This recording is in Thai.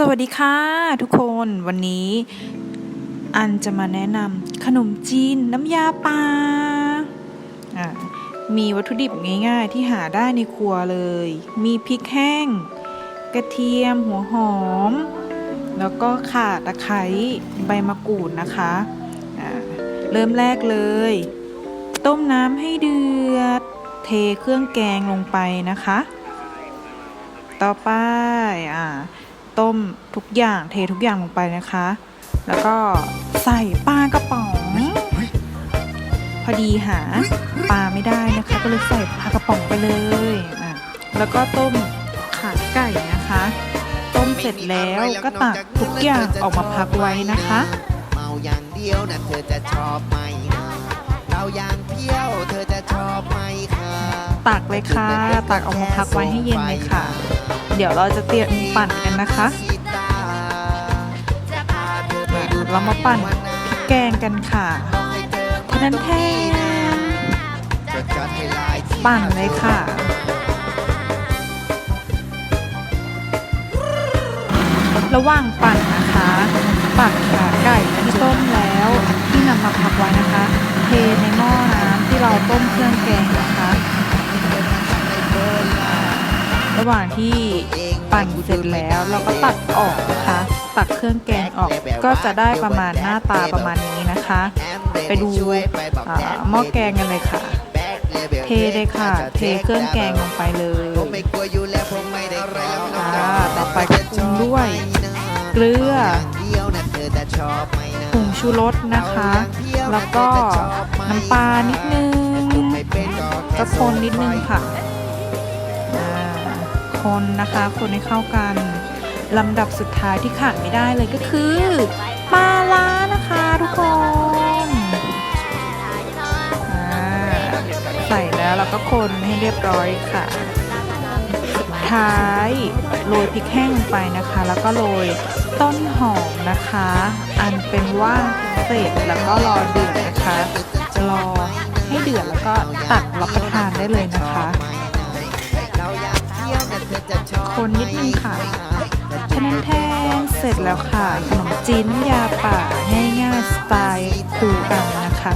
สวัสดีค่ะทุกคนวันนี้อันจะมาแนะนำขนมจีนน้ำยาปลาอะมีวัตถุดิบง่ายๆ ที่หาได้ในครัวเลย มีพริกแห้ง กระเทียมหัวหอม แล้วก็ข่าตะไคร้ใบมะกรูดนะคะอะเริ่มแรกเลย ต้มน้ำให้เดือด เทเครื่องแกงลงไปนะคะ ต่อไปอ่า ต้มทุกอย่างเททุกอย่างลงไปนะคะ แล้วก็ใส่ปลากระป๋อง พอดีหาปลาไม่ได้นะคะ ก็เลยใส่ปลากระป๋องไปเลยอะแล้วก็ต้มขาไก่นะคะ ต้มเสร็จแล้วก็ตักทุกอย่างออกมาพักไว้นะคะเมาอย่างเดียวนะเธอจะชอบไหมนะเราอย่างเพี้ยวเธอจะชอบไหมคะตักเลยค่ะ ตักออกมาพักไว้ให้เย็นเลยค่ะ เดี๋ยวเราจะเตรียมปั่นกันนะคะเรามาปั่นพริกแกงกันค่ะเธอทะนันแท้ปั่นเลยค่ะระหว่างปั่นนะคะ ปักขาไก่ที่ต้มแล้วที่นำมาพักไว้นะคะ เทในหม้อน้ำที่เราต้มเครื่องแกงนะคะ ระหว่างที่ปั่นเสร็จแล้ว เราก็ตักออกนะคะ ตักเครื่องแกงออกก็จะได้ประมาณหน้าตาประมาณนี้นะคะ ไปดูหม้อแกงกันเลยค่ะ เทเลยค่ะ เทเครื่องแกงลงไปเลยผมไม่กลัวอยู่แล้วผมไม่ได้อะไรแล้วน้องอ่าต่อไปก็ปรุงด้วยเกลือผงชูรสนะคะ แล้วก็น้ำปลานิดนึงก็คนนิดนึงค่ะ คนนะคะ คนให้เข้ากันลำดับสุดท้ายที่ขาดไม่ได้เลยก็คือปลาล้านะคะทุกคนใส่แล้วเราก็คนให้เรียบร้อยค่ะ สุดท้ายโรยพริกแห้งลงไปนะคะ แล้วก็โรยต้นหอมนะคะ อันเป็นว่าเสร็จแล้วก็รอเดือดนะคะรอให้เดือดแล้วก็ตักรับประทานได้เลยนะคะ คนนิดนึงค่ะฉะนั้นแทงเสร็จแล้วค่ะ ขนมจีนน้ำยาป่าง่ายๆสไตล์ครูกันนะคะ